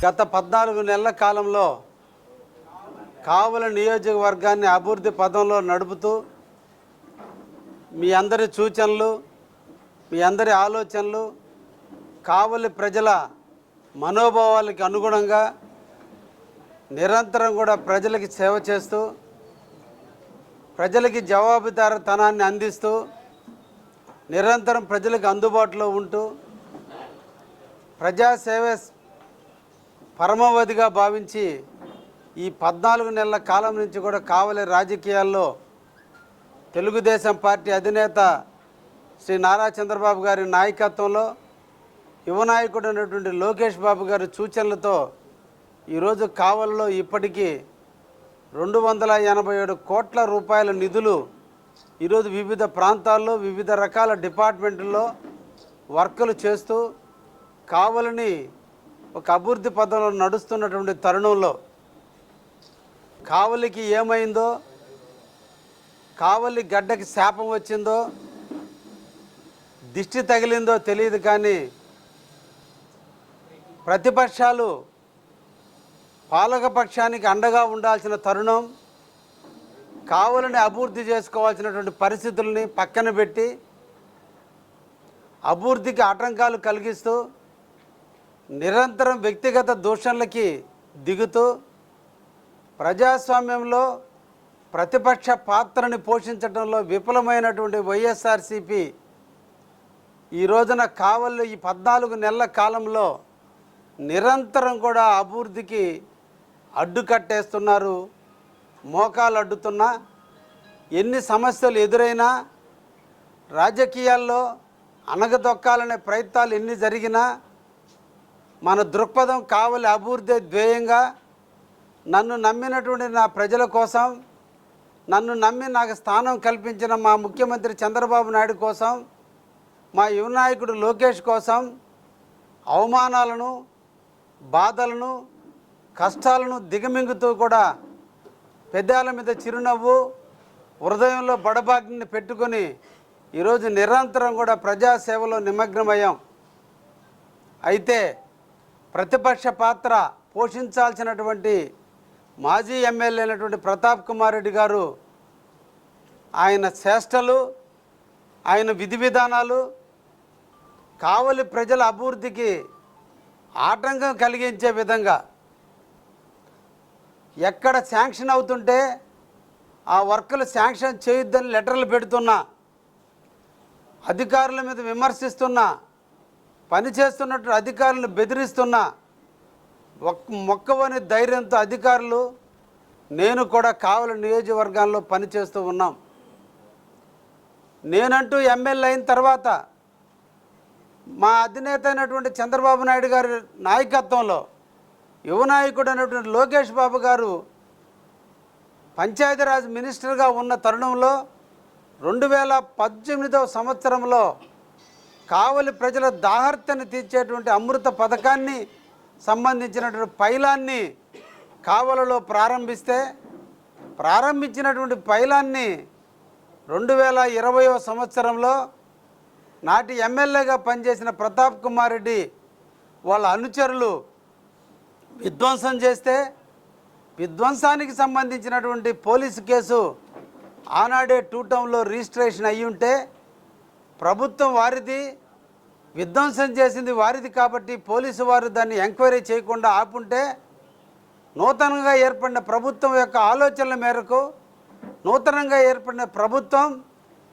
గత పద్నాలుగు నెలల కాలంలో కావల నియోజకవర్గాన్ని అభివృద్ధి పదంలో నడుపుతూ మీ అందరి సూచనలు మీ అందరి ఆలోచనలు కావలి ప్రజల మనోభావాలకి అనుగుణంగా నిరంతరం కూడా ప్రజలకి సేవ చేస్తూ ప్రజలకి జవాబుదారతనాన్ని అందిస్తూ నిరంతరం ప్రజలకు అందుబాటులో ఉంటూ ప్రజాసేవ పరమావధిగా భావించి ఈ పద్నాలుగు నెలల కాలం నుంచి కూడా కావలి రాజకీయాల్లో తెలుగుదేశం పార్టీ అధినేత శ్రీ నారా చంద్రబాబు గారి నాయకత్వంలో యువ నాయకుడు అయినటువంటి లోకేష్ బాబు గారి సూచనలతో ఈరోజు కావలిలో ఇప్పటికీ రెండు వందల ఎనభై ఏడు కోట్ల రూపాయల నిధులు ఈరోజు వివిధ ప్రాంతాల్లో వివిధ రకాల డిపార్ట్మెంట్లో వర్కులు చేస్తూ కావలిని ఒక అభివృద్ధి పదంలో నడుస్తున్నటువంటి తరుణంలో కావలికి ఏమైందో కావలి గడ్డకి శాపం వచ్చిందో దిష్టి తగిలిందో తెలియదు కానీ ప్రతిపక్షాలు పాలకపక్షానికి అండగా ఉండాల్సిన తరుణం కావలిని అభివృద్ధి చేసుకోవాల్సినటువంటి పరిస్థితుల్ని పక్కన పెట్టి అభివృద్ధికి ఆటంకాలు కలిగిస్తూ నిరంతరం వ్యక్తిగత దూషణలకి దిగుతూ ప్రజాస్వామ్యంలో ప్రతిపక్ష పాత్రని పోషించడంలో విఫలమైనటువంటి వైఎస్ఆర్సిపి ఈ రోజున కావల్లో ఈ పద్నాలుగు నెలల కాలంలో నిరంతరం కూడా అభివృద్ధికి అడ్డుకట్టేస్తున్నారు మోకాలు అడ్డుతున్నా ఎన్ని సమస్యలు ఎదురైనా రాజకీయాల్లో అనగదొక్కాలనే ప్రయత్నాలు ఎన్ని జరిగినా మన దృక్పథం కావలి అభివృద్ధి ధ్యేయంగా నన్ను నమ్మినటువంటి నా ప్రజల కోసం నన్ను నమ్మి నాకు స్థానం కల్పించిన మా ముఖ్యమంత్రి చంద్రబాబు నాయుడు కోసం మా యువనాయకుడు లోకేష్ కోసం అవమానాలను బాధలను కష్టాలను దిగమింగుతూ కూడా పెద్దాల మీద చిరునవ్వు హృదయంలో బడబాగ్ని పెట్టుకొని ఈరోజు నిరంతరం కూడా ప్రజాసేవలో నిమగ్నమయ్యాం. అయితే ప్రతిపక్ష పాత్ర పోషించాల్సినటువంటి మాజీ ఎమ్మెల్యే అయినటువంటి ప్రతాప్ కుమార్ రెడ్డి గారు ఆయన చేష్టలు ఆయన విధి విధానాలు కావలి ప్రజల అభివృద్ధికి ఆటంకం కలిగించే విధంగా ఎక్కడ శాంక్షన్ అవుతుంటే ఆ వర్కులు శాంక్షన్ చేయొద్దని లెటర్లు పెడుతున్నా అధికారుల మీద విమర్శిస్తున్నా పనిచేస్తున్నట్టు అధికారులను బెదిరిస్తున్న ఒక్క మొక్కవని ధైర్యంతో అధికారులు నేను కూడా కావలి నియోజకవర్గాల్లో పనిచేస్తూ ఉన్నాం. నేనంటూ ఎమ్మెల్యే అయిన తర్వాత మా అధినేత అయినటువంటి చంద్రబాబు నాయుడు గారి నాయకత్వంలో యువ నాయకుడు అయినటువంటి లోకేష్ బాబు గారు పంచాయతీరాజ్ మినిస్టర్గా ఉన్న తరుణంలో రెండు వేల పద్దెనిమిదవ సంవత్సరంలో కావలి ప్రజల దాహర్తను తీర్చేటువంటి అమృత పథకాన్ని సంబంధించినటువంటి పైలాన్ని కావలలో ప్రారంభిస్తే ప్రారంభించినటువంటి పైలాన్ని రెండు వేల ఇరవయో సంవత్సరంలో నాటి ఎమ్మెల్యేగా పనిచేసిన ప్రతాప్ కుమార్ రెడ్డి వాళ్ళ అనుచరులు విధ్వంసం చేస్తే విధ్వంసానికి సంబంధించినటువంటి పోలీసు కేసు ఆనాడే టూ టౌన్లో రిజిస్ట్రేషన్ అయ్యి ఉంటే ప్రభుత్వం వారిది విధ్వంసం చేసింది వారిది కాబట్టి పోలీసు వారు దాన్ని ఎంక్వైరీ చేయకుండా ఆపుంటే నూతనంగా ఏర్పడిన ప్రభుత్వం యొక్క ఆలోచనల మేరకు నూతనంగా ఏర్పడిన ప్రభుత్వం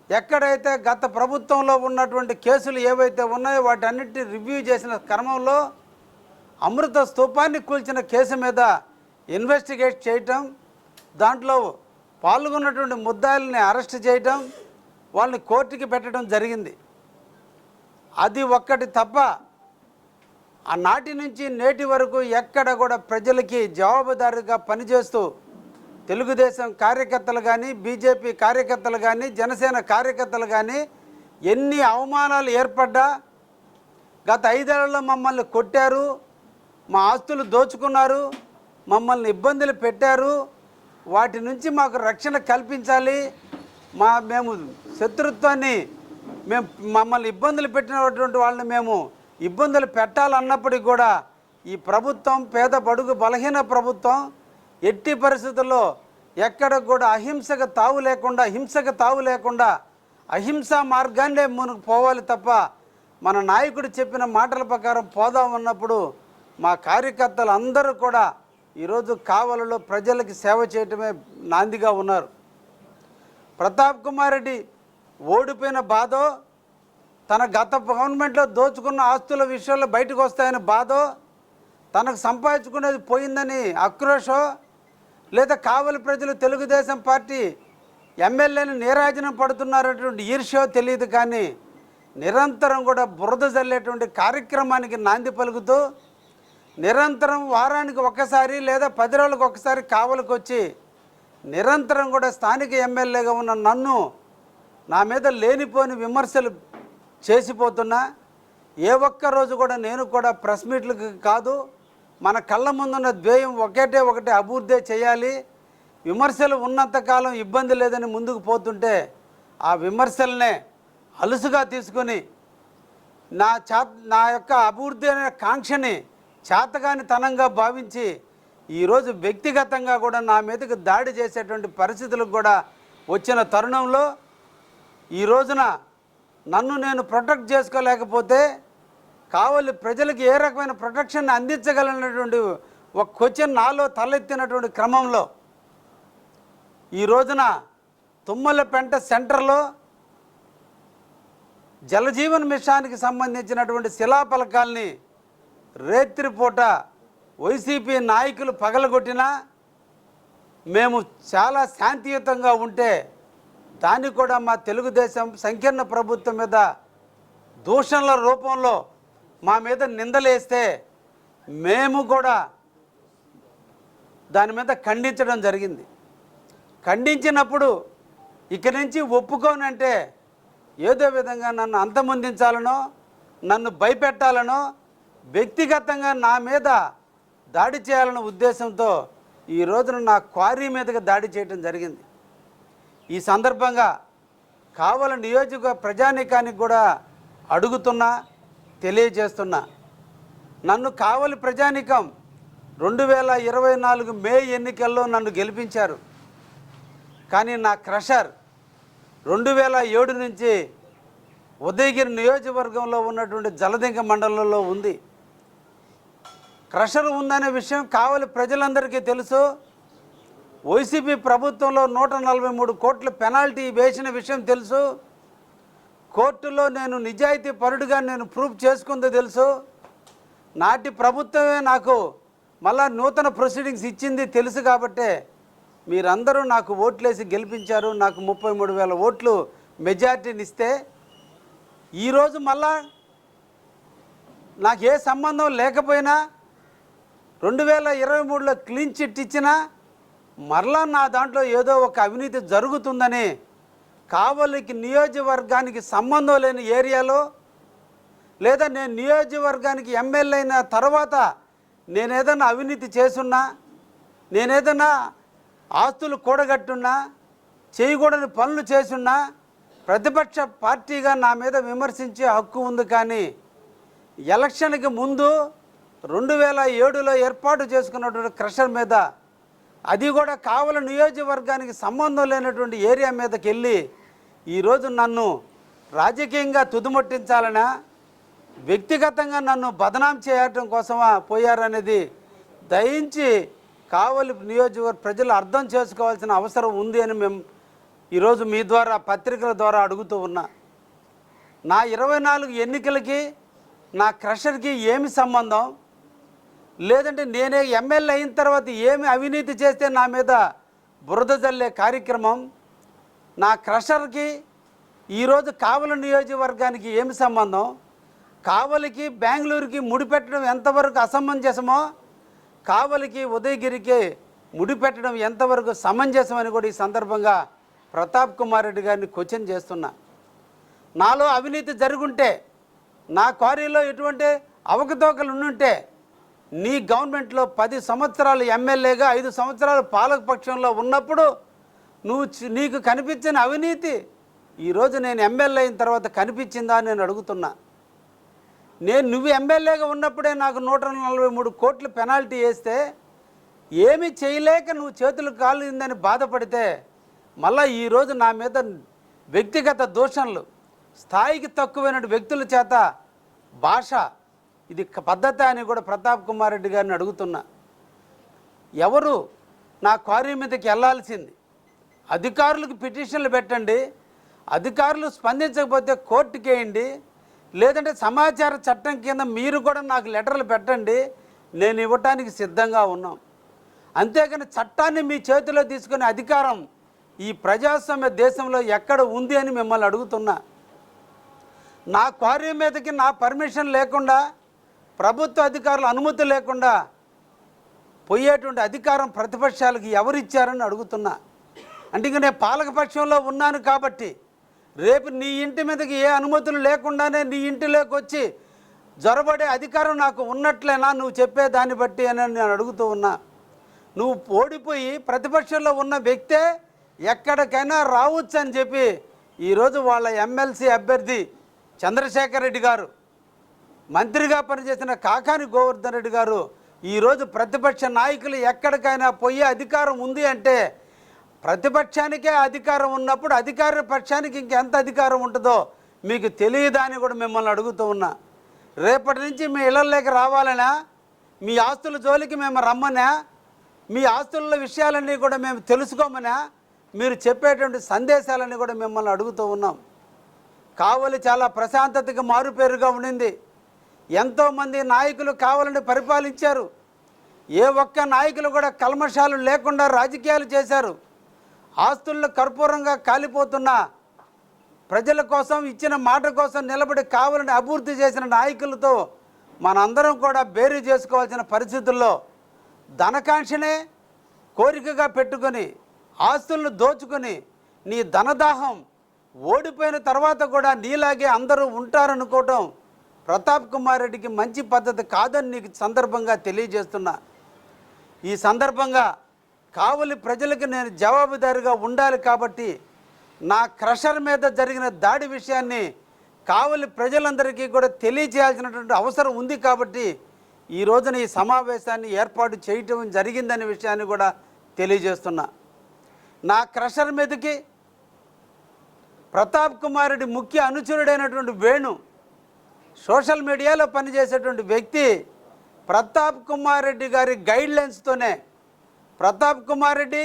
ఎక్కడైతే గత ప్రభుత్వంలో ఉన్నటువంటి కేసులు ఏవైతే ఉన్నాయో వాటన్నిటిని రివ్యూ చేసిన క్రమంలో అమృత స్తూపాన్ని కూల్చిన కేసు మీద ఇన్వెస్టిగేట్ చేయటం దాంట్లో పాల్గొన్నటువంటి ముద్దాయిల్ని అరెస్ట్ చేయటం వాళ్ళని కోర్టుకి పెట్టడం జరిగింది. అది ఒక్కటి తప్ప ఆనాటి నుంచి నేటి వరకు ఎక్కడ కూడా ప్రజలకి జవాబుదారుగా పనిచేస్తూ తెలుగుదేశం కార్యకర్తలు కానీ బీజేపీ కార్యకర్తలు కానీ జనసేన కార్యకర్తలు కానీ ఎన్ని అవమానాలు ఏర్పడ్డా గత ఐదేళ్ళలో మమ్మల్ని కొట్టారు మా ఆస్తులు దోచుకున్నారు మమ్మల్ని ఇబ్బందులు పెట్టారు వాటి నుంచి మాకు రక్షణ కల్పించాలి మా మేము శత్రుత్వాన్ని మేము మమ్మల్ని ఇబ్బందులు పెట్టినటువంటి వాళ్ళని మేము ఇబ్బందులు పెట్టాలన్నప్పటికీ కూడా ఈ ప్రభుత్వం పేద బడుగు బలహీన ప్రభుత్వం ఎట్టి పరిస్థితుల్లో ఎక్కడ కూడా అహింసకు తావు లేకుండా హింసకు తావు లేకుండా అహింసా మార్గాన్నే మునుకు పోవాలి తప్ప మన నాయకుడు చెప్పిన మాటల ప్రకారం పోదాం అన్నప్పుడు మా కార్యకర్తలు అందరూ కూడా ఈరోజు కావలలో ప్రజలకి సేవ చేయటమే నాందిగా ఉన్నారు. ప్రతాప్ కుమార్ రెడ్డి ఓడిపోయిన బాధో తన గత గవర్నమెంట్లో దోచుకున్న ఆస్తుల విషయంలో బయటకు వస్తాయని బాధో తనకు సంపాదించుకునేది పోయిందని ఆక్రోషో లేదా కావలి ప్రజలు తెలుగుదేశం పార్టీ ఎమ్మెల్యేని నీరాజనం పడుతున్నారటువంటి ఈర్ష్యో తెలియదు కానీ నిరంతరం కూడా బురద జల్లేటువంటి కార్యక్రమానికి నాంది పలుకుతూ నిరంతరం వారానికి ఒకసారి లేదా పది రోజులకు ఒకసారి కావలికి వచ్చి నిరంతరం కూడా స్థానిక ఎమ్మెల్యేగా ఉన్న నన్ను నా మీద లేనిపోని విమర్శలు చేసిపోతున్నా ఏ ఒక్క రోజు కూడా నేను కూడా ప్రెస్ మీట్లకు కాదు మన కళ్ళ ముందున్న ద్వేయం ఒకటే ఒకటి అభివృద్ధి చేయాలి. విమర్శలు ఉన్నంతకాలం ఇబ్బంది లేదని ముందుకు పోతుంటే ఆ విమర్శలనే అలుసుగా తీసుకొని నా చా నా యొక్క అభివృద్ధి అనే కాంక్షని చేతగాని తనంగా భావించి ఈరోజు వ్యక్తిగతంగా కూడా నా మీదకి దాడి చేసేటువంటి పరిస్థితులకు కూడా వచ్చిన తరుణంలో ఈ రోజున నన్ను నేను ప్రొటెక్ట్ చేసుకోలేకపోతే కావలి ప్రజలకు ఏ రకమైన ప్రొటెక్షన్ అందించగలనటువంటి ఒక క్వశ్చన్ నాలో తలెత్తినటువంటి క్రమంలో ఈ రోజున తుమ్మలపెంట సెంటర్లో జలజీవన్ మిషన్కి సంబంధించినటువంటి శిలాఫలకాల్ని రేత్రిపూట వైసీపీ నాయకులు పగలగొట్టినా మేము చాలా శాంతియుతంగా ఉంటే దాన్ని కూడా మా తెలుగుదేశం సంకీర్ణ ప్రభుత్వం మీద దూషణల రూపంలో మా మీద నిందలేస్తే మేము కూడా దాని మీద ఖండించడం జరిగింది. ఖండించినప్పుడు ఇక నుంచి ఒప్పుకోనంటే ఏదో విధంగా నన్ను అంతమొందించాలనో నన్ను భయపెట్టాలనో వ్యక్తిగతంగా నా మీద దాడి చేయాలన్న ఉద్దేశంతో ఈ రోజున నా క్వారీ మీదగా దాడి చేయడం జరిగింది. ఈ సందర్భంగా కావల నియోజక ప్రజానీకానికి కూడా అడుగుతున్నా తెలియజేస్తున్నా. నన్ను కావలి ప్రజానీకం రెండు వేల ఇరవై నాలుగు మే ఎన్నికల్లో నన్ను గెలిపించారు. కానీ నా క్రషర్ రెండు వేల ఏడు నుంచి ఉదయగిరి నియోజకవర్గంలో ఉన్నటువంటి జలదింక మండలంలో ఉంది. క్రషర్ ఉందనే విషయం కావలి ప్రజలందరికీ తెలుసు. వైసీపీ ప్రభుత్వంలో నూట నలభై మూడు కోట్ల పెనాల్టీ వేసిన విషయం తెలుసు. కోర్టులో నేను నిజాయితీ పరుడుగా నేను ప్రూఫ్ చేసుకుందో తెలుసు. నాటి ప్రభుత్వమే నాకు మళ్ళా నూతన ప్రొసీడింగ్స్ ఇచ్చింది తెలుసు కాబట్టే మీరందరూ నాకు ఓట్లేసి గెలిపించారు. నాకు ముప్పై మూడు వేల ఓట్లు మెజార్టీనిస్తే ఈరోజు మళ్ళా నాకు ఏ సంబంధం లేకపోయినా రెండు వేల ఇరవై మూడులో క్లీన్ చిట్ ఇచ్చినా మరలా నా దాంట్లో ఏదో ఒక అవినీతి జరుగుతుందని కావలికి నియోజకవర్గానికి సంబంధం లేని ఏరియాలో లేదా నేను నియోజకవర్గానికి ఎమ్మెల్యే అయిన తర్వాత నేనేదన్నా అవినీతి చేసున్నా నేనేదన్నా ఆస్తులు కూడగట్టున్నా చేయకూడని పనులు చేసున్నా ప్రతిపక్ష పార్టీగా నా మీద విమర్శించే హక్కు ఉంది కానీ ఎలక్షన్కి ముందు రెండు వేల ఏడులో ఏర్పాటు చేసుకున్నటువంటి క్రషర్ మీద అది కూడా కావల నియోజకవర్గానికి సంబంధం లేనటువంటి ఏరియా మీదకి వెళ్ళి ఈరోజు నన్ను రాజకీయంగా తుదుముట్టించాలనా వ్యక్తిగతంగా నన్ను బదనాం చేయటం కోసమా పోయారనేది దయించి కావలి నియోజకవర్గ ప్రజలు అర్థం చేసుకోవాల్సిన అవసరం ఉంది అని మేము ఈరోజు మీ ద్వారా పత్రికల ద్వారా అడుగుతూ ఉన్నా. నా ఇరవై నాలుగు ఎన్నికలకి నా క్రషర్కి ఏమి సంబంధం? లేదంటే నేనే ఎమ్మెల్యే అయిన తర్వాత ఏమి అవినీతి చేస్తే నా మీద బురద జల్లే కార్యక్రమం నా క్రషర్కి ఈరోజు కావలి నియోజకవర్గానికి ఏమి సంబంధం? కావలికి బెంగళూరుకి ముడిపెట్టడం ఎంతవరకు అసమంజసమో కావలికి ఉదయగిరికి ముడిపెట్టడం ఎంతవరకు సమంజసమని కూడా ఈ సందర్భంగా ప్రతాప్ కుమార్ రెడ్డి గారిని క్వశ్చన్ చేస్తున్నా. నాలో అవినీతి జరుగుంటే నా క్వారీలో ఎటువంటి అవకతవకలు ఉండుంటే నీ గవర్నమెంట్లో పది సంవత్సరాలు ఎమ్మెల్యేగా ఐదు సంవత్సరాలు పాలకపక్షంలో ఉన్నప్పుడు నువ్వు నీకు కనిపించిన అవినీతి ఈరోజు నేను ఎమ్మెల్యే అయిన తర్వాత కనిపించిందా అని నేను అడుగుతున్నా. నేను నువ్వు ఎమ్మెల్యేగా ఉన్నప్పుడే నాకు నూట నలభై మూడు కోట్లు పెనాల్టీ వేస్తే ఏమి చేయలేక నువ్వు చేతులు కాలిందని బాధపడితే మళ్ళీ ఈరోజు నా మీద వ్యక్తిగత దూషణలు స్థాయికి తక్కువైన వ్యక్తుల చేత భాష ఇది పద్ధత పద్ధతి అని కూడా ప్రతాప్ కుమార్ రెడ్డి గారిని అడుగుతున్నా. ఎవరు? నా క్వారీ మీదకి వెళ్ళాల్సింది. అధికారులకు పిటిషన్లు పెట్టండి. అధికారులు స్పందించకపోతే కోర్టుకేయండి. లేదంటే సమాచార చట్టం కింద మీరు కూడా నాకు లెటర్లు పెట్టండి. నేను ఇవ్వటానికి సిద్ధంగా ఉన్నాం. అంతేకాని చట్టాన్ని మీ చేతిలో తీసుకునే అధికారం ఈ ప్రజాస్వామ్య దేశంలో ఎక్కడ ఉంది అని మిమ్మల్ని అడుగుతున్నా. నా క్వారీ మీదకి నా పర్మిషన్ లేకుండా ప్రభుత్వ అధికారుల అనుమతి లేకుండా పోయేటువంటి అధికారం ప్రతిపక్షాలకు ఎవరిచ్చారని అడుగుతున్నా. అంటే ఇంక నేను పాలకపక్షంలో ఉన్నాను కాబట్టి రేపు నీ ఇంటి మీదకి ఏ అనుమతులు లేకుండానే నీ ఇంటిలోకి వచ్చి జొరబడే అధికారం నాకు ఉన్నట్లేనా నువ్వు చెప్పే దాన్ని బట్టి అని నేను అడుగుతూ ఉన్నా. నువ్వు ఓడిపోయి ప్రతిపక్షంలో ఉన్న వ్యక్తే ఎక్కడికైనా రావచ్చు అని చెప్పి ఈరోజు వాళ్ళ ఎమ్మెల్సీ అభ్యర్థి చంద్రశేఖర్ రెడ్డి గారు మంత్రిగా పనిచేసిన కాకాని గోవర్ధన్ రెడ్డి గారు ఈరోజు ప్రతిపక్ష నాయకులు ఎక్కడికైనా పోయే అధికారం ఉంది అంటే ప్రతిపక్షానికే అధికారం ఉన్నప్పుడు అధికార పక్షానికి ఇంకెంత అధికారం ఉంటుందో మీకు తెలియదా అని కూడా మిమ్మల్ని అడుగుతూ ఉన్నా. రేపటి నుంచి మీ ఇళ్ళల్లోకి రావాలనా? మీ ఆస్తుల జోలికి మేము రమ్మనా? మీ ఆస్తుల విషయాలన్నీ కూడా మేము తెలుసుకోమనా? మీరు చెప్పేటువంటి సందేశాలన్నీ కూడా మిమ్మల్ని అడుగుతూ ఉన్నాం. కావలి చాలా ప్రశాంతతకి మారుపేరుగా ఉండింది. ఎంతోమంది నాయకులు కావాలని పరిపాలించారు. ఏ ఒక్క నాయకులు కూడా కల్మషాలు లేకుండా రాజకీయాలు చేశారు. ఆస్తుల్లో కర్పూరంగా కాలిపోతున్న ప్రజల కోసం ఇచ్చిన మాట కోసం నిలబడి కావాలని అభివృద్ధి చేసిన నాయకులతో మనందరం కూడా బేరీ చేసుకోవాల్సిన పరిస్థితుల్లో ధనకాంక్షనే కోరికగా పెట్టుకొని ఆస్తులను దోచుకొని నీ ధనదాహం ఓడిపోయిన తర్వాత కూడా నీలాగే అందరూ ఉంటారనుకోవటం ప్రతాప్ కుమార్ రెడ్డికి మంచి పద్ధతి కాదని నీకు సందర్భంగా తెలియజేస్తున్నా. ఈ సందర్భంగా కావలి ప్రజలకు నేను జవాబుదారిగా ఉండాలి కాబట్టి నా క్రషర్ మీద జరిగిన దాడి విషయాన్ని కావలి ప్రజలందరికీ కూడా తెలియజేయాల్సినటువంటి అవసరం ఉంది కాబట్టి ఈ రోజున ఈ సమావేశాన్ని ఏర్పాటు చేయటం జరిగిందనే విషయాన్ని కూడా తెలియజేస్తున్నా. నా క్రషర్ మీదకి ప్రతాప్ కుమార్ రెడ్డి ముఖ్య అనుచరుడైనటువంటి వేణు సోషల్ మీడియాలో పనిచేసేటువంటి వ్యక్తి ప్రతాప్ కుమార్ రెడ్డి గారి గైడ్లైన్స్తోనే ప్రతాప్ కుమార్ రెడ్డి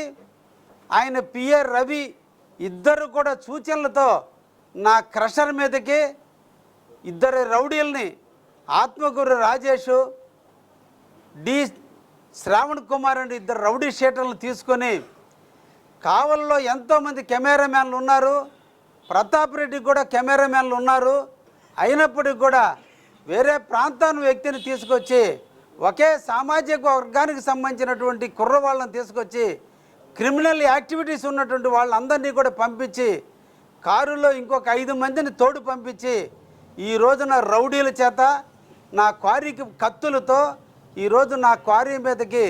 ఆయన పిఆర్ రవి ఇద్దరు కూడా సూచనలతో నా క్రషర్ మీదకి ఇద్దరు రౌడీల్ని ఆత్మగురు రాజేషు డి శ్రావణ్ కుమార్ అండి ఇద్దరు రౌడీ షీటర్లను తీసుకొని కావల్లో ఎంతోమంది కెమెరామ్యాన్లు ఉన్నారు ప్రతాప్ రెడ్డి కూడా కెమెరామ్యాన్లు ఉన్నారు అయినప్పటికీ కూడా వేరే ప్రాంతాన్ని వ్యక్తిని తీసుకొచ్చి ఒకే సామాజిక వర్గానికి సంబంధించినటువంటి కుర్రవాళ్ళని తీసుకొచ్చి క్రిమినల్ యాక్టివిటీస్ ఉన్నటువంటి వాళ్ళందరినీ కూడా పంపించి కారులో ఇంకొక ఐదు మందిని తోడు పంపించి ఈ రోజున రౌడీల చేత నా క్వారీకి కత్తులతో ఈరోజు నా క్వారీ మీదకి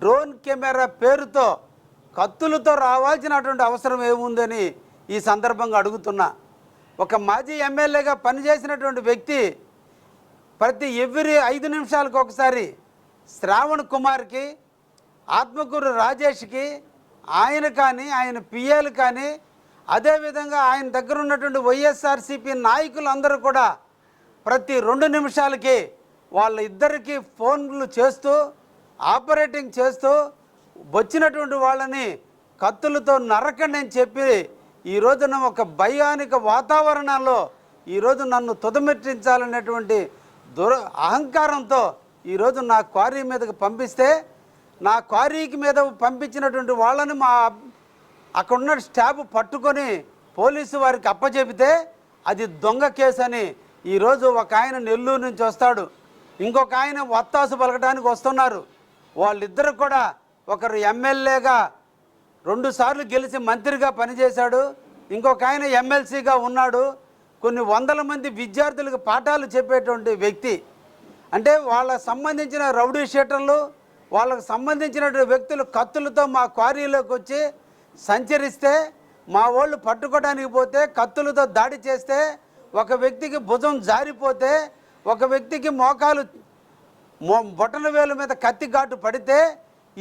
డ్రోన్ కెమెరా పేరుతో కత్తులతో రావాల్సినటువంటి అవసరం ఏముందని ఈ సందర్భంగా అడుగుతున్నా. ఒక మాజీ ఎమ్మెల్యేగా పనిచేసినటువంటి వ్యక్తి ప్రతి ఎవ్రీ ఐదు నిమిషాలకు ఒకసారి శ్రావణ్ కుమార్కి ఆత్మకూరు రాజేష్కి ఆయన కానీ ఆయన పిఏలు కానీ అదేవిధంగా ఆయన దగ్గర ఉన్నటువంటి వైఎస్ఆర్సీపీ నాయకులు అందరూ కూడా ప్రతి రెండు నిమిషాలకి వాళ్ళ ఇద్దరికి ఫోన్లు చేస్తూ ఆపరేటింగ్ చేస్తూ వచ్చినటువంటి వాళ్ళని కత్తులతో నరకండి అని చెప్పి ఈ రోజున ఒక భయానిక వాతావరణంలో ఈరోజు నన్ను తుదమెట్టించాలనేటువంటి దుర అహంకారంతో ఈరోజు నా క్వారీ మీదకి పంపిస్తే నా క్వారీకి మీద పంపించినటువంటి వాళ్ళని మా అక్కడ ఉన్న స్టాఫ్ పట్టుకొని పోలీసు వారికి అప్పచెబితే అది దొంగ కేసు అని ఈరోజు ఒక ఆయన నెల్లూరు నుంచి వస్తాడు. ఇంకొక ఆయన వత్తాసు పలకడానికి వస్తున్నారు. వాళ్ళిద్దరు కూడా ఒకరు ఎమ్మెల్యేగా రెండుసార్లు గెలిచి మంత్రిగా పనిచేశాడు. ఇంకొక ఆయన ఎమ్మెల్సీగా ఉన్నాడు. కొన్ని వందల మంది విద్యార్థులకు పాఠాలు చెప్పేటువంటి వ్యక్తి. అంటే వాళ్ళకు సంబంధించిన రౌడీ షీటర్లు వాళ్ళకు సంబంధించిన వ్యక్తులు కత్తులతో మా క్వారీలోకి వచ్చి సంచరిస్తే మా వాళ్ళు పట్టుకోవడానికి పోతే కత్తులతో దాడి చేస్తే ఒక వ్యక్తికి భుజం జారిపోతే ఒక వ్యక్తికి మోకాలు బొటన వేలు మీద కత్తి ఘాటు పడితే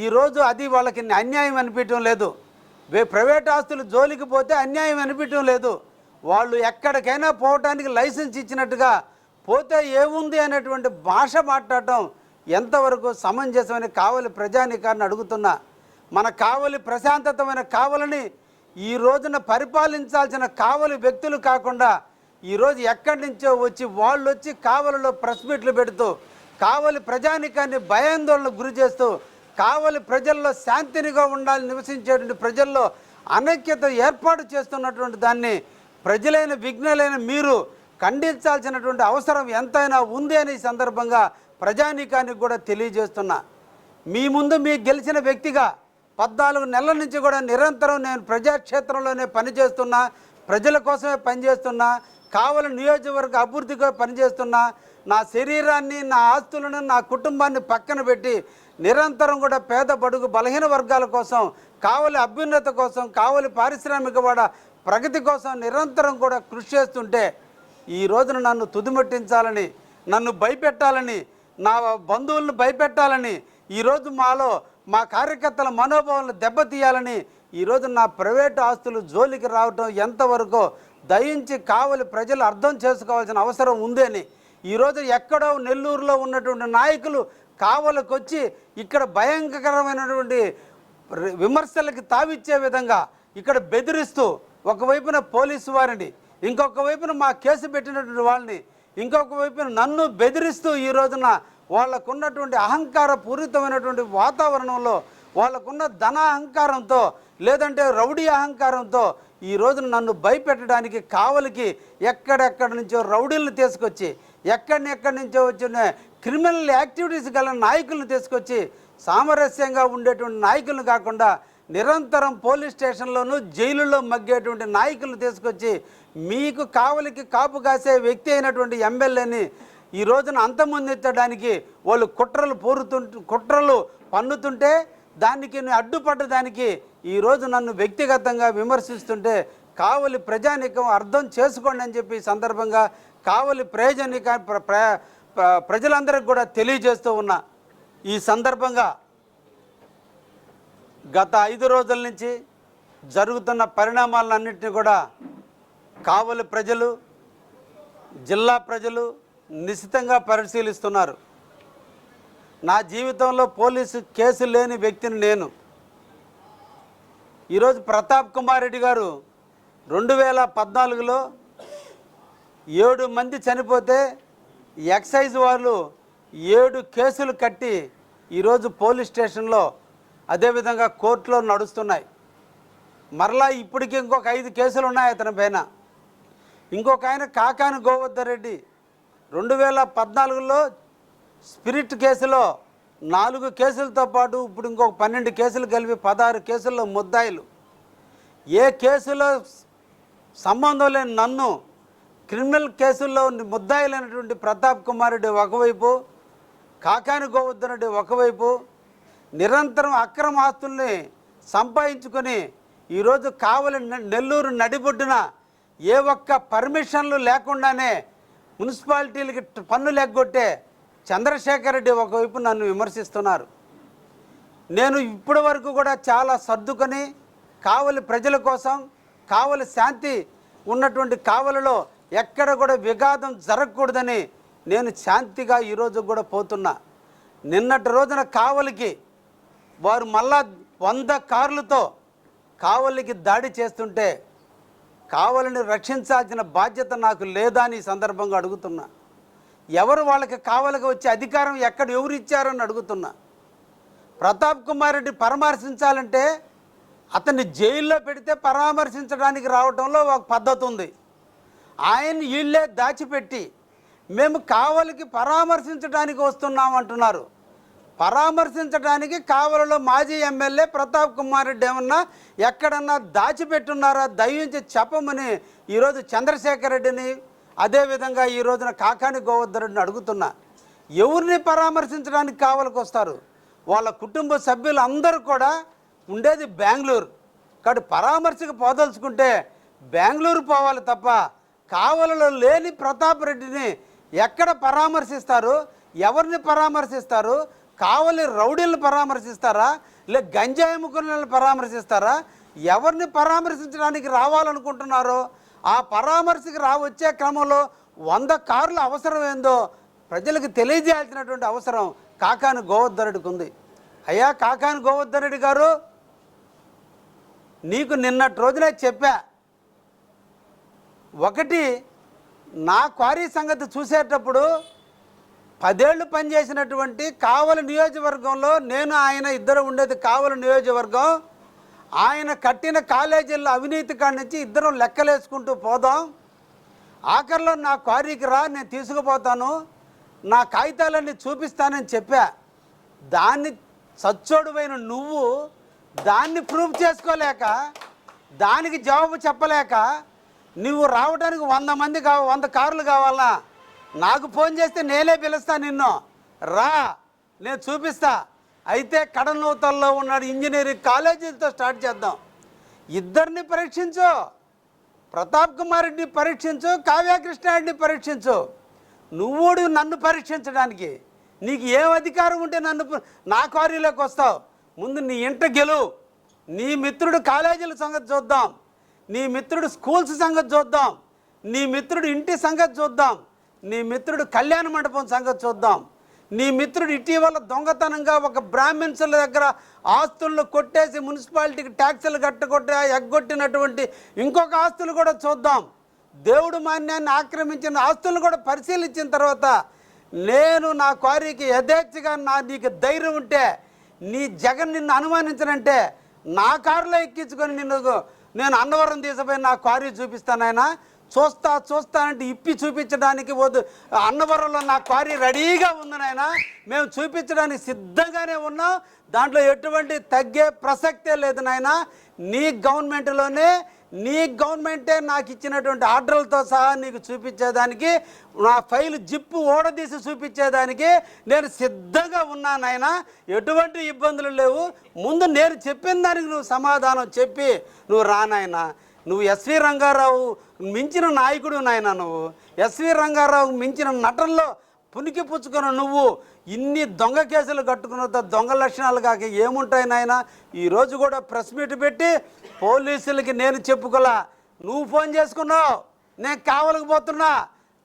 ఈరోజు అది వాళ్ళకి అన్యాయం అనిపించడం లేదు. వే ప్రైవేట్ ఆస్తులు జోలికి పోతే అన్యాయం అనిపించడం లేదు. వాళ్ళు ఎక్కడికైనా పోవటానికి లైసెన్స్ ఇచ్చినట్టుగా పోతే ఏముంది అనేటువంటి భాష మాట్లాడటం ఎంతవరకు సమంజసమైన కావలి ప్రజానికాన్ని అడుగుతున్నా. మన కావలి ప్రశాంతతమైన కావలని ఈ రోజున పరిపాలించాల్సిన కావలి వ్యక్తులు కాకుండా ఈరోజు ఎక్కడి నుంచో వచ్చి వాళ్ళు వచ్చి కావలిలో ప్రెస్ మీట్లు పెడుతూ కావలి ప్రజానికాన్ని భయాందోళనకు గురి చేస్తూ కావలి ప్రజల్లో శాంతినిగా ఉండాలి నివసించేటువంటి ప్రజల్లో అనైక్యత ఏర్పాటు చేస్తున్నటువంటి దాన్ని ప్రజలైన విఘ్నలైన మీరు ఖండించాల్సినటువంటి అవసరం ఎంతైనా ఉంది అని ఈ సందర్భంగా ప్రజానీకానికి కూడా తెలియజేస్తున్నా. మీ ముందు మీ గెలిచిన వ్యక్తిగా పద్నాలుగు నెలల నుంచి కూడా నిరంతరం నేను ప్రజాక్షేత్రంలోనే పనిచేస్తున్నా ప్రజల కోసమే పనిచేస్తున్నా కావలి నియోజకవర్గ అభివృద్ధిగా పనిచేస్తున్నా నా శరీరాన్ని నా ఆస్తులను నా కుటుంబాన్ని పక్కన పెట్టి నిరంతరం కూడా పేద బడుగు బలహీన వర్గాల కోసం కావలి అభ్యున్నత కోసం కావలి పారిశ్రామిక వాడ ప్రగతి కోసం నిరంతరం కూడా కృషి చేస్తుంటే ఈ రోజున నన్ను తుదిమట్టించాలని నన్ను భయపెట్టాలని నా బంధువులను భయపెట్టాలని ఈరోజు మాలో మా కార్యకర్తల మనోభావాలను దెబ్బతీయాలని ఈరోజు నా ప్రైవేటు ఆస్తులు జోలికి రావటం ఎంతవరకు దయించి కావలి ప్రజలు అర్థం చేసుకోవాల్సిన అవసరం ఉందని ఈరోజు ఎక్కడో నెల్లూరులో ఉన్నటువంటి నాయకులు కావలకొచ్చి ఇక్కడ భయంకరమైనటువంటి విమర్శలకు తావిచ్చే విధంగా ఇక్కడ బెదిరిస్తూ ఒకవైపున పోలీసు వారిని ఇంకొక వైపున మా కేసు పెట్టినటువంటి వాళ్ళని ఇంకొక వైపున నన్ను బెదిరిస్తూ ఈ రోజున వాళ్ళకున్నటువంటి అహంకార పూరితమైనటువంటి వాతావరణంలో వాళ్ళకున్న ధన అహంకారంతో లేదంటే రౌడీ అహంకారంతో ఈ రోజున నన్ను భయపెట్టడానికి కావలికి ఎక్కడెక్కడి నుంచో రౌడీలను తీసుకొచ్చి ఎక్కడినెక్కడి నుంచో వచ్చిన క్రిమినల్ యాక్టివిటీస్ గల నాయకులను తీసుకొచ్చి సామరస్యంగా ఉండేటువంటి నాయకులను కాకుండా నిరంతరం పోలీస్ స్టేషన్లోనూ జైలులో మగ్గేటువంటి నాయకులను తీసుకొచ్చి మీకు కావలికి కాపు కాసే వ్యక్తి అయినటువంటి ఎమ్మెల్యేని ఈ రోజున అంతమొందించడానికి వాళ్ళు కుట్రలు పూరుతుంటు కుట్రలు పన్నుతుంటే దానికి నేను అడ్డుపడ్డదానికి ఈరోజు నన్ను వ్యక్తిగతంగా విమర్శిస్తుంటే కావలి ప్రజానికం అర్థం చేసుకోండి అని చెప్పి సందర్భంగా కావలి ప్రయోజనిక ప్ర- ప్ర- ప్ర- ప్రజలందరికీ కూడా తెలియజేస్తూ ఉన్నా ఈ సందర్భంగా గత ఐదు రోజుల నుంచి జరుగుతున్న పరిణామాలన్నింటినీ కూడా కావలి ప్రజలు జిల్లా ప్రజలు నిశితంగా పరిశీలిస్తున్నారు. నా జీవితంలో పోలీసు కేసు లేని వ్యక్తిని నేను. ఈరోజు ప్రతాప్ కుమార్ రెడ్డి గారు రెండు వేల పద్నాలుగులో ఏడు మంది చనిపోతే ఎక్సైజ్ వాళ్ళు ఏడు కేసులు కట్టి ఈరోజు పోలీస్ స్టేషన్లో అదేవిధంగా కోర్టులో నడుస్తున్నాయి. మరలా ఇప్పటికి ఇంకొక ఐదు కేసులు ఉన్నాయి అతని పైన. ఇంకొక ఆయన కాకాని గోవర్ధన్ రెడ్డి రెండు వేల పద్నాలుగులో స్పిరిట్ కేసులో నాలుగు కేసులతో పాటు ఇప్పుడు ఇంకొక పన్నెండు కేసులు కలిపి పదహారు కేసుల్లో ముద్దాయిలు. ఏ కేసులో సంబంధం లేని నన్ను క్రిమినల్ కేసుల్లో ముద్దాయిలైనటువంటి ప్రతాప్ కుమార్ రెడ్డి ఒకవైపు కాకాని గోవర్ధన్ రెడ్డి ఒకవైపు నిరంతరం అక్రమ ఆస్తుల్ని సంపాదించుకొని ఈరోజు కావలి నెల్లూరు నడిబొడ్డున ఏ ఒక్క పర్మిషన్లు లేకుండానే మున్సిపాలిటీలకి పన్నులు ఎగ్గొట్టే చంద్రశేఖర్ రెడ్డి ఒకవైపు నన్ను విమర్శిస్తున్నారు. నేను ఇప్పటి వరకు కూడా చాలా సర్దుకొని కావలి ప్రజల కోసం కావలి శాంతి ఉన్నటువంటి కావలిలో ఎక్కడ కూడా విఘాతం జరగకూడదని నేను శాంతిగా ఈరోజు కూడా పోతున్నా. నిన్నటి రోజున కావలికి వారు మళ్ళా వంద కార్లతో కావలికి దాడి చేస్తుంటే కావలిని రక్షించాల్సిన బాధ్యత నాకు లేదా అని సందర్భంగా అడుగుతున్నా. ఎవరు వాళ్ళకి కావలికి వచ్చే అధికారం ఎక్కడ ఎవరు ఇచ్చారని అడుగుతున్నా. ప్రతాప్ కుమార్ రెడ్డి పరామర్శించాలంటే అతన్ని జైల్లో పెడితే పరామర్శించడానికి రావడంలో ఒక పద్ధతి ఉంది. ఆయన వీళ్ళే దాచిపెట్టి మేము కావలికి పరామర్శించడానికి వస్తున్నాం అంటున్నారు. పరామర్శించడానికి కావలలో మాజీ ఎమ్మెల్యే ప్రతాప్ కుమార్ రెడ్డి ఏమన్నా ఎక్కడన్నా దాచిపెట్టున్నారా? దయించి చెప్పమని ఈరోజు చంద్రశేఖర్ రెడ్డిని అదేవిధంగా ఈ రోజున కాకాని గోవర్ధరెడ్డిని అడుగుతున్నా. ఎవరిని పరామర్శించడానికి కావలికి వస్తారు? వాళ్ళ కుటుంబ సభ్యులు అందరూ కూడా ఉండేది బెంగళూరు. కాబట్టి పరామర్శకు పోదలుచుకుంటే బెంగళూరు పోవాలి తప్ప కావలలో లేని ప్రతాప్ రెడ్డిని ఎక్కడ పరామర్శిస్తారు? ఎవరిని పరామర్శిస్తారు? కావలి రౌడీలను పరామర్శిస్తారా? లే గంజాయి ముగ్గురులను పరామర్శిస్తారా? ఎవరిని పరామర్శించడానికి రావాలనుకుంటున్నారో? ఆ పరామర్శకు రా వచ్చే క్రమంలో వంద కార్లు అవసరం ఏందో ప్రజలకు తెలియజేయాల్సినటువంటి అవసరం కాకాని గోవర్ధనుడికి ఉంది. అయ్యా కాకాని గోవర్ధనుడి గారు నీకు నిన్నటి రోజునే చెప్పా ఒకటి నా క్వారీ సంగతి చూసేటప్పుడు పదేళ్ళు పనిచేసినటువంటి కావలి నియోజకవర్గంలో నేను ఆయన ఇద్దరు ఉండేది కావలి నియోజకవర్గం. ఆయన కట్టిన కాలేజీల్లో అవినీతి కాడి నుంచి ఇద్దరం లెక్కలేసుకుంటూ పోదాం. ఆఖరిలో నా క్వారీకి రా నేను తీసుకుపోతాను. నా కాగితాలన్నీ చూపిస్తానని చెప్పా. దాన్ని సచ్చోడువైన నువ్వు దాన్ని ప్రూఫ్ చేసుకోలేక దానికి జవాబు చెప్పలేక నువ్వు రావడానికి వంద మంది కావ వంద కార్లు కావాలా? నాకు ఫోన్ చేస్తే నేనే పిలుస్తా నిన్ను. రా నేను చూపిస్తా. అయితే కడనూతల్లో ఉన్నాడు ఇంజనీరింగ్ కాలేజీలతో స్టార్ట్ చేద్దాం. ఇద్దరిని పరీక్షించు. ప్రతాప్ కుమార్ రెడ్డిని పరీక్షించు కావ్యకృష్ణారెడ్డిని పరీక్షించు. నువ్వుడు నన్ను పరీక్షించడానికి. నీకు ఏం అధికారం ఉంటే నన్ను నా క్వారీలోకి వస్తావు. ముందు నీ ఇంట గెలువు. నీ మిత్రుడు కాలేజీల సంగతి చూద్దాం. నీ మిత్రుడు స్కూల్స్ సంగతి చూద్దాం. నీ మిత్రుడు ఇంటి సంగతి చూద్దాం. నీ మిత్రుడు కళ్యాణ మండపం సంగతి చూద్దాం. నీ మిత్రుడు ఇటీవల దొంగతనంగా ఒక బ్రాహ్మిన్స్ల దగ్గర ఆస్తులను కొట్టేసి మున్సిపాలిటీకి ట్యాక్సులు కట్టకొట్టి ఎగ్గొట్టినటువంటి ఇంకొక ఆస్తులు కూడా చూద్దాం. దేవుడు మాన్యాన్ని ఆక్రమించిన ఆస్తులను కూడా పరిశీలించిన తర్వాత నేను నా క్వారీకి యథేచ్ఛగా నా నీకు ధైర్యం ఉంటే నీ జగన్ నిన్ను అనుమానించనంటే నా కారులో ఎక్కించుకొని నిన్ను నేను అన్నవరం తీసుకుపోయి నా క్వారీ చూపిస్తానైనా చూస్తా చూస్తానంటే ఇప్పి చూపించడానికి వద్దు. అన్నవరంలో నా క్వారీ రెడీగా ఉంది నాయన. మేము చూపించడానికి సిద్ధంగానే ఉన్నాం. దాంట్లో ఎటువంటి తగ్గే ప్రసక్తే లేదు నాయన. నీ గవర్నమెంట్లోనే నీ గవర్నమెంటే నాకు ఇచ్చినటువంటి ఆర్డర్లతో సహా నీకు చూపించేదానికి నా ఫైల్ జిప్పు ఓడదీసి చూపించేదానికి నేను సిద్ధంగా ఉన్నానైనా ఎటువంటి ఇబ్బందులు లేవు. ముందు నేను చెప్పిన దానికి నువ్వు సమాధానం చెప్పి నువ్వు రానాయనా నువ్వు ఎస్వి రంగారావు మించిన నాయకుడు నాయన నువ్వు. ఎస్వి రంగారావు మించిన నటనలో పునికి పుచ్చుకున్న నువ్వు. ఇన్ని దొంగ కేసులు కట్టుకున్న దొంగ లక్షణాలు కాక ఏముంటాయి నాయన? ఈరోజు కూడా ప్రెస్ మీట్ పెట్టి పోలీసులకి నేను చెప్పుకోలా. నువ్వు ఫోన్ చేసుకున్నావు నేను కావలకపోతున్నా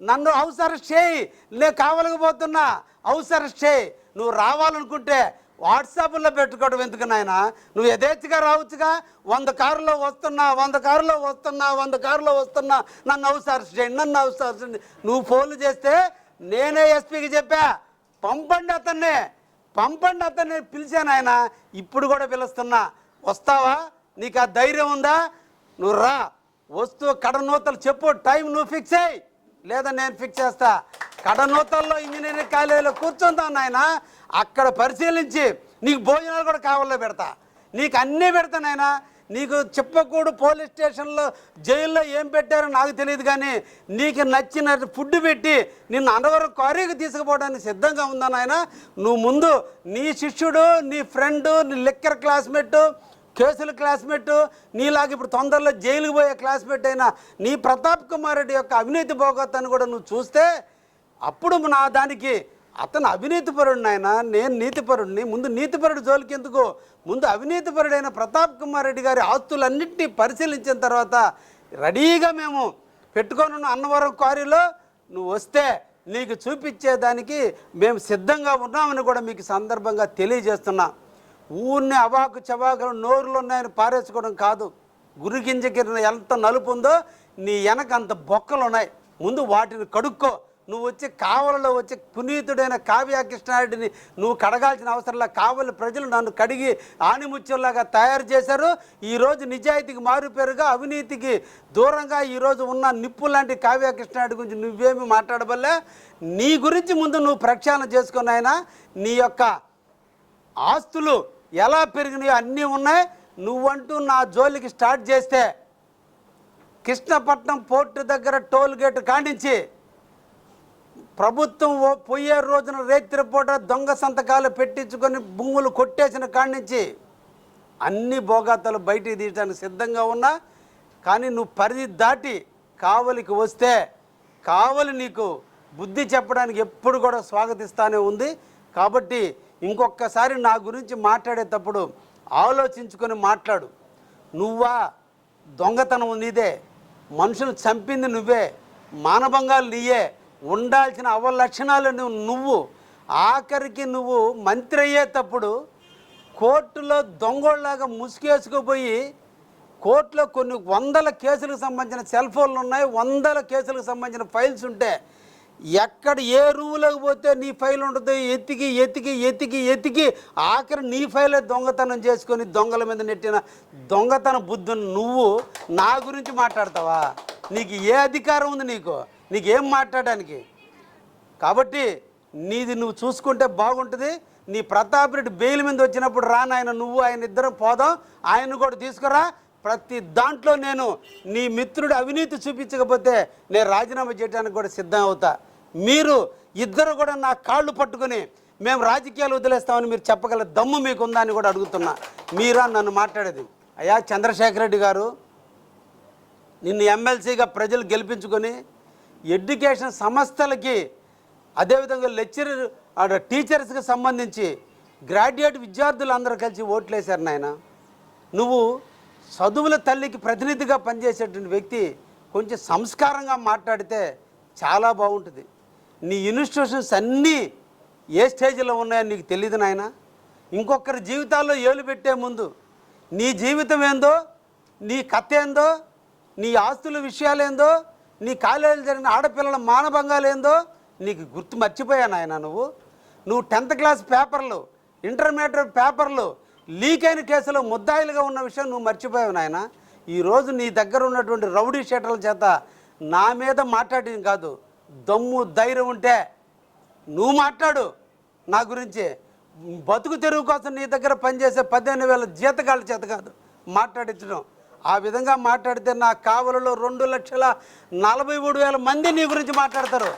నన్ను హౌస్ అరెస్ట్ చేయి నేను కావలకపోతున్నా హౌస్ అరెస్ట్ చేయి. నువ్వు రావాలనుకుంటే వాట్సాప్లో పెట్టుకోవడం ఎందుకు నాయన? నువ్వు యథేచ్ఛగా రావచ్చుగా? వంద కారులో వస్తున్నా వంద కారులో వస్తున్నా వంద కారులో వస్తున్నా. నన్ను హౌస్ అరెస్ట్ చేయండి నన్ను హౌస్ అరెస్ట్ నువ్వు ఫోన్లు చేస్తే నేనే ఎస్పీకి చెప్పా. పంపండి అతన్నే పంపండి అతన్ని పిలిచాను ఆయన. ఇప్పుడు కూడా పిలుస్తున్నా. వస్తావా? నీకు ఆ ధైర్యం ఉందా? నువ్వు రా. వస్తూ కడనూతలు చెప్పు. టైం నువ్వు ఫిక్స్ అయ్యి లేదా నేను ఫిక్స్ చేస్తా. కడనూతల్లో ఇంజనీరింగ్ కాలేజీలో కూర్చుందాం నాయన. అక్కడ పరిశీలించి నీకు భోజనాలు కూడా కావాలో పెడతా. నీకు అన్నీ పెడతా నీకు చెప్పకూడు పోలీస్ స్టేషన్లో జైల్లో ఏం పెట్టారో నాకు తెలియదు కానీ నీకు నచ్చిన ఫుడ్ పెట్టి నిన్ను అనవరం క్వారీకి తీసుకుపోవడానికి సిద్ధంగా ఉందా నాయన? నువ్వు ముందు నీ శిష్యుడు నీ ఫ్రెండ్ నీ లెక్కర్ క్లాస్మేట్ కేసుల క్లాస్మేట్ నీలాగా ఇప్పుడు తొందరలో జైలుకి పోయే క్లాస్మేట్ అయినా నీ ప్రతాప్ కుమార్ రెడ్డి యొక్క అవినీతి భోగతాన్ని కూడా నువ్వు చూస్తే అప్పుడు నా దానికి అతను అవినీతిపరుడు ఆయన నేను నీతిపరుడిని. ముందు నీతిపరుడు జోలికి ఎందుకు? ముందు అవినీతిపరుడైన ప్రతాప్ కుమార్ రెడ్డి గారి ఆస్తులన్నింటినీ పరిశీలించిన తర్వాత రెడీగా మేము పెట్టుకొని ఉన్న అన్నవరం క్వారీలో నువ్వు వస్తే నీకు చూపించేదానికి మేము సిద్ధంగా ఉన్నామని కూడా మీకు సందర్భంగా తెలియజేస్తున్నా. ఊరిని అవాకు చవాకులు నోరులు ఉన్నాయని పారేసుకోవడం కాదు. గురిగింజకి ఎంత నలుపు ఉందో నీ వెనక అంత బొక్కలు ఉన్నాయి. ముందు వాటిని కడుక్కో. నువ్వు వచ్చి కావలలో వచ్చి పునీతుడైన కావ్య కృష్ణారెడ్డిని నువ్వు కడగాల్సిన అవసరంలా కావలి ప్రజలు నన్ను కడిగి ఆణిముత్యంలాగా తయారు చేశారు. ఈరోజు నిజాయితీకి మారుపేరుగా అవినీతికి దూరంగా ఈరోజు ఉన్న నిప్పు లాంటి కావ్య కృష్ణారెడ్డి గురించి నువ్వేమి మాట్లాడబల్లే నీ గురించి ముందు నువ్వు ప్రక్షాళన చేసుకున్న ఆయన నీ యొక్క ఆస్తులు ఎలా పెరిగినాయో అన్నీ ఉన్నాయి. నువ్వంటూ నా జోలికి స్టార్ట్ చేస్తే కృష్ణపట్నం పోర్టు దగ్గర టోల్ గేట్ కానించి ప్రభుత్వం ఓ పోయే రోజున రేత్రి పూట దొంగ సంతకాలు పెట్టించుకొని భూములు కొట్టేసిన కాడి నుంచి అన్ని భోగాతాలు బయటికి తీయడానికి సిద్ధంగా ఉన్నా కానీ నువ్వు పరిధి దాటి కావలికి వస్తే కావలి నీకు బుద్ధి చెప్పడానికి ఎప్పుడు కూడా స్వాగతిస్తానే ఉంది. కాబట్టి ఇంకొకసారి నా గురించి మాట్లాడేటప్పుడు ఆలోచించుకొని మాట్లాడు. నువ్వా దొంగతనం నీదే మనుషులు చంపింది నువ్వే మానభంగాలు నీయే ఉండాల్సిన అవలక్షణాలు నువ్వు నువ్వు. ఆఖరికి నువ్వు మంత్రి అయ్యేటప్పుడు కోర్టులో దొంగోళ్ళలాగా ముసుగేసుకుపోయి కోర్టులో కొన్ని వందల కేసులకు సంబంధించిన సెల్ ఫోన్లు ఉన్నాయి వందల కేసులకు సంబంధించిన ఫైల్స్ ఉంటే ఎక్కడ ఏ రూములోకి పోతే నీ ఫైల్ ఉంటుంది ఎతికి ఎతికి ఎతికి ఎతికి ఆఖరి నీ ఫైలే దొంగతనం చేసుకొని దొంగల మీద నెట్టిన దొంగతన బుద్ధుని నువ్వు నా గురించి మాట్లాడతావా? నీకు ఏ అధికారం ఉంది నీకు? నీకేం మాట్లాడడానికి? కాబట్టి నీది నువ్వు చూసుకుంటే బాగుంటుంది. నీ ప్రతాప్ రెడ్డి బెయిల్ మీద వచ్చినప్పుడు రాను ఆయన నువ్వు ఆయన ఇద్దరం పోదాం. ఆయన కూడా తీసుకురా. ప్రతి దాంట్లో నేను నీ మిత్రుడు అవినీతి చూపించకపోతే నేను రాజీనామా చేయడానికి కూడా సిద్ధం అవుతా. మీరు ఇద్దరు కూడా నా కాళ్ళు పట్టుకొని మేము రాజకీయాలు వదిలేస్తామని మీరు చెప్పగల దమ్ము మీకు ఉందా అని కూడా అడుగుతున్నా. మీరా నన్ను మాట్లాడేది. అయ్యా చంద్రశేఖర్ రెడ్డి గారు నిన్ను ఎమ్మెల్సీగా ప్రజలు గెలిపించుకొని ఎడ్యుకేషన్ సంస్థలకి అదేవిధంగా లెక్చరర్ టీచర్స్కి సంబంధించి గ్రాడ్యుయేట్ విద్యార్థులు అందరూ కలిసి ఓట్లేశారు నాయన. నువ్వు చదువుల తల్లికి ప్రతినిధిగా పనిచేసేటువంటి వ్యక్తి కొంచెం సంస్కారంగా మాట్లాడితే చాలా బాగుంటుంది. నీ ఇన్స్టిట్యూషన్స్ అన్నీ ఏ స్టేజ్లో ఉన్నాయో నీకు తెలియదు నాయన. ఇంకొకరి జీవితాల్లో ఏలు పెట్టే ముందు నీ జీవితం ఏందో నీ కథ ఏందో నీ ఆస్తుల విషయాలేందో నీ కాలేజీలో జరిగిన ఆడపిల్లల మానభంగాలు ఏందో నీకు గుర్తు మర్చిపోయాను ఆయన నువ్వు? నువ్వు టెన్త్ క్లాస్ పేపర్లు ఇంటర్మీడియట్ పేపర్లు లీక్ అయిన కేసులో ముద్దాయిలుగా ఉన్న విషయం నువ్వు మర్చిపోయావు నాయన. ఈరోజు నీ దగ్గర ఉన్నటువంటి రౌడీ షీటర్ల చేత నా మీద మాట్లాడింది కాదు దమ్ము ధైర్యం ఉంటే నువ్వు మాట్లాడు నా గురించి. బతుకు తెరువు కోసం నీ దగ్గర పనిచేసే పదిహేను వేల జీతకాల చేత కాదు మాట్లాడించడం. ఆ విధంగా మాట్లాడితే నా కావలలో రెండు లక్షల నలభై మూడు వేల మంది నీ గురించి మాట్లాడతారు.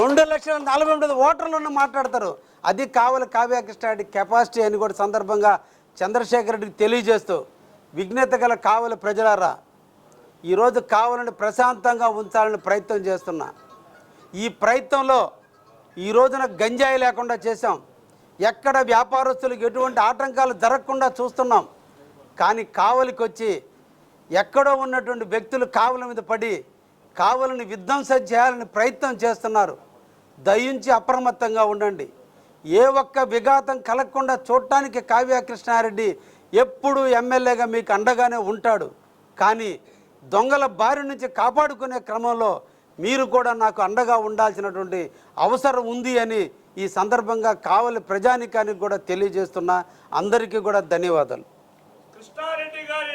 రెండు లక్షల నలభై మూడు ఓటర్లు ఉన్న మాట్లాడతారు. అది కావలి కావ్యకృష్ణారెడ్డి కెపాసిటీ అని కూడా సందర్భంగా చంద్రశేఖర్ రెడ్డికి తెలియజేస్తూ విఘ్నత గల కావలి ప్రజలారా ఈరోజు కావాలని ప్రశాంతంగా ఉంచాలని ప్రయత్నం చేస్తున్నా. ఈ ప్రయత్నంలో ఈ రోజున గంజాయి లేకుండా చేశాం. ఎక్కడ వ్యాపారస్తులకు ఎటువంటి ఆటంకాలు జరగకుండా చూస్తున్నాం. కానీ కావలికి వచ్చి ఎక్కడో ఉన్నటువంటి వ్యక్తులు కావల మీద పడి కావలని విధ్వంసం చేయాలని ప్రయత్నం చేస్తున్నారు. దయించి అప్రమత్తంగా ఉండండి. ఏ ఒక్క విఘాతం కలగకుండా చూడటానికి కావ్య కృష్ణారెడ్డి ఎప్పుడూ ఎమ్మెల్యేగా మీకు అండగానే ఉంటాడు. కానీ దొంగల బారి నుంచి కాపాడుకునే క్రమంలో మీరు కూడా నాకు అండగా ఉండాల్సినటువంటి అవసరం ఉంది అని ఈ సందర్భంగా కావలి ప్రజానికానికి కూడా తెలియజేస్తున్నా. అందరికీ కూడా ధన్యవాదాలు. కృష్ణారెడ్డి గారి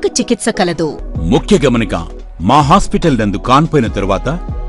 చికిత్స కలదు. ముఖ్య గమనిక మా హాస్పిటల్ నందు కాన్పోయిన తరువాత